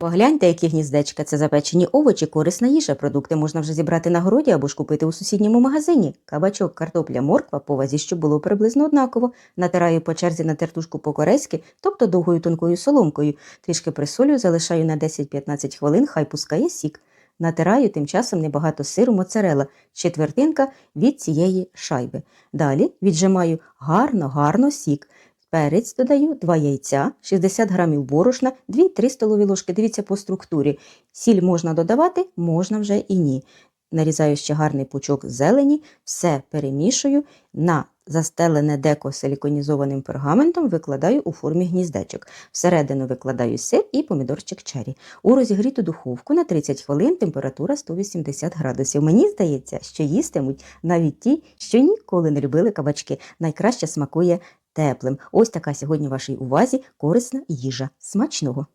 Погляньте, які гніздечка це запечені овочі, корисна їжа. Продукти можна вже зібрати на городі або ж купити у сусідньому магазині. Кабачок, картопля, морква по вазі, щоб було приблизно однаково. Натираю по черзі на тертушку по-корейськи, тобто довгою тонкою соломкою. Трішки присолюю, залишаю на 10-15 хвилин, хай пускає сік. Натираю тим часом небагато сиру моцарела, четвертинка від цієї шайби. Далі віджимаю гарно-гарно сік. Перець додаю 2 яйця, 60 грамів борошна, 2-3 столові ложки. Дивіться по структурі. Сіль можна додавати, можна вже і ні. Нарізаю ще гарний пучок зелені, все перемішую на застелене деко силіконізованим пергаментом викладаю у формі гніздечок. Всередину викладаю сир і помідорчик чері. У розігріту духовку на 30 хвилин температура 180 градусів. Мені здається, що їстимуть навіть ті, що ніколи не любили кабачки. Найкраще смакує теплим. Ось така сьогодні вашій увазі корисна їжа. Смачного!